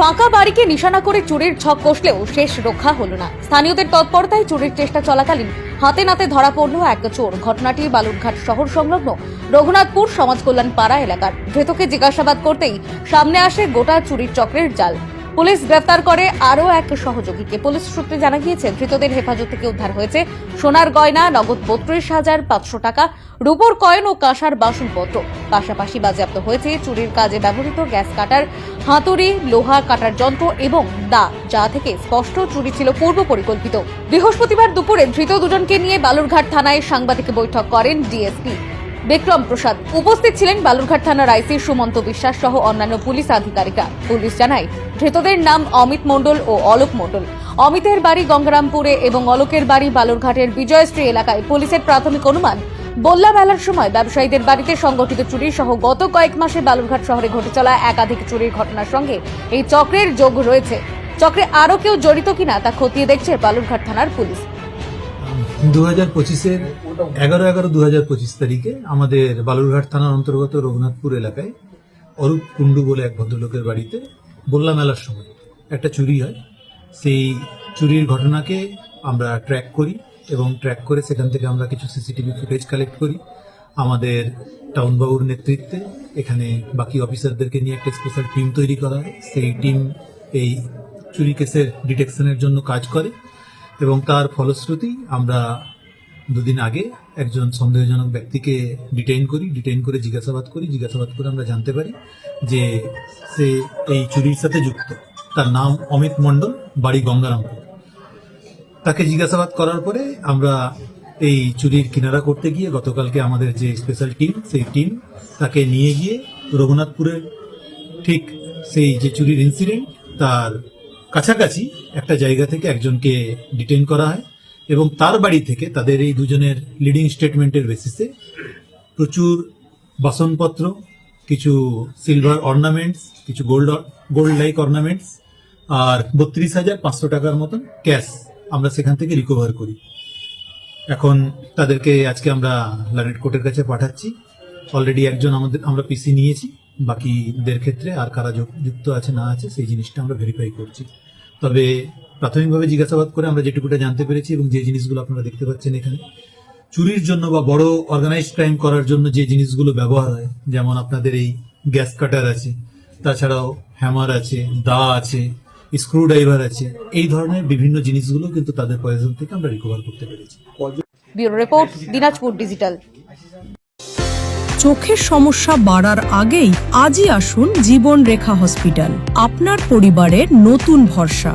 ফাঁকা বাড়িকে নিশানা করে চুরির ছক কষলেও শেষ রক্ষা হলো না। স্থানীয়দের তৎপরতায় চুরির চেষ্টা চলাকালীন হাতে নাতে ধরা পড়ল এক চোর। ঘটনাটি বালুরঘাট শহর সংলগ্ন রঘুনাথপুর সমাজ কল্যাণ পাড়া এলাকার। ধৃতকে জিজ্ঞাসাবাদ করতেই সামনে আসে গোটা চুরির চক্রের জাল। পুলিশ গ্রেফতার করে আরও এক সহযোগীকে। পুলিশ সূত্রে জানা গিয়েছে, ধৃতদের হেফাজত থেকে উদ্ধার হয়েছে সোনার গয়না, নগদ বত্রিশ হাজার পাঁচশো টাকা, রূপোর কয়েন ও কাঁসার বাসনপত্র। পাশাপাশি বাজেয়াপ্ত হয়েছে চুরির কাজে ব্যবহৃত গ্যাস কাটার, হাতুড়ি, লোহা কাটার যন্ত্র এবং দা, যা থেকে স্পষ্ট চুরি ছিল পূর্ব পরিকল্পিত। বৃহস্পতিবার দুপুরে ধৃত দুজনকে নিয়ে বালুরঘাট থানায় সাংবাদিক বৈঠক করেন ডিএসপি বিক্রম প্রসাদ। উপস্থিত ছিলেন বালুরঘাট থানার আইসি সুমন্ত বিশ্বাস সহ অন্যান্য পুলিশ আধিকারিকরা। পুলিশ জানায় ধৃতদের নাম অমিত মণ্ডল ও অলোক মণ্ডল। অমিতের বাড়ি গঙ্গারামপুরে এবং অলোকের বাড়ি বালুরঘাটের বিজয়শ্রী এলাকায় পুলিশের প্রাথমিক অনুমান। বল্লা বেলার সময় ব্যবসায়ীদের বাড়িতে সংগঠিত চুরি সহ গত কয়েক মাসে বালুরঘাট শহরে ঘটে চলা একাধিক চুরির ঘটনার সঙ্গে এই চক্রের যোগ রয়েছে। চক্রে আরও কেউ জড়িত কিনা তা খতিয়ে দেখছে বালুরঘাট থানার পুলিশ। দু হাজার পঁচিশের এগারো এগারো দু হাজার পঁচিশ তারিখে আমাদের বালুরঘাট থানার অন্তর্গত রঘুনাথপুর এলাকায় অরূপ কুণ্ডু বলে এক ভদ্রলোকের বাড়িতে বল্লা মেলার সময়, একটা চুরি হয়। সেই চুরির ঘটনাকে আমরা ট্র্যাক করি এবং ট্র্যাক করে সেখান থেকে আমরা কিছু সিসিটিভি ফুটেজ কালেক্ট করি। আমাদের টাউনবাবুর নেতৃত্বে এখানে বাকি অফিসারদেরকে নিয়ে একটা স্পেশাল টিম তৈরি করা হয়। সেই টিম এই চুরি কেসের ডিটেকশনের জন্য কাজ করে এবং তার ফলশ্রুতি আমরা দুদিন আগে একজন সন্দেহজনক ব্যক্তিকে ডিটেইন করি ডিটেইন করে জিজ্ঞাসাবাদ করি, জিজ্ঞাসাবাদ করে আমরা জানতে পারি যে সে এই চুরির সাথে যুক্ত। তার নাম অমিত মণ্ডল, বাড়ি গঙ্গারামপুর। তাকে জিজ্ঞাসাবাদ করার পরে আমরা এই চুরির কিনারা করতে গিয়ে গতকালকে আমাদের যে স্পেশাল টিম সেই টিম তাকে নিয়ে গিয়ে রঘুনাথপুরের ঠিক সেই যে চুরির ইনসিডেন্ট তার কাছাকাছি একটা জায়গা থেকে একজনকে ডিটেইন করা হয়। এবং তার বাড়ি থেকে তাদের এই দুজনের লিডিং স্টেটমেন্টের বেসিসে প্রচুর বাসনপত্র, কিছু সিলভার অর্নামেন্টস কিছু গোল্ড গোল্ড লাইক অর্নামেন্টস আর বত্রিশ হাজার পাঁচশো টাকার মতন ক্যাশ আমরা সেখান থেকে রিকভার করি। এখন তাদেরকে আজকে আমরা লানেট কোর্টের কাছে পাঠাচ্ছি। অলরেডি একজন আমাদের, আমরা পিসি নিয়েছি। বাকিদের ক্ষেত্রে আর কারা যুক- যুক্ত আছে না আছে সেই জিনিসটা আমরা ভেরিফাই করছি। তবে প্রাথমিকভাবে জিজ্ঞাসাবাদ করে আমরা যেটুকুটা জানতে পেরেছি এবং যে জিনিসগুলো আপনারা দেখতে পাচ্ছেন এখানে চুরির জন্য বা বড় অর্গানাইজ ক্রাইম করার জন্য যে জিনিসগুলো ব্যবহার হয় যেমন আপনাদের এই গ্যাস কাটার আছে তাছাড়াও হ্যামার আছে দা আছে স্ক্রু ড্রাইভার আছে এই ধরনের বিভিন্ন জিনিসগুলো কিন্তু তাদের প্রয়োজন থেকে আমরা রিকভার করতে পেরেছি। ব্যুরো রিপোর্ট দিনাজপুর ডিজিটাল চোখের সমস্যা বাড়ার আগেই আজই আসুন জীবন রেখা হসপিটাল। আপনার পরিবারের নতুন ভরসা।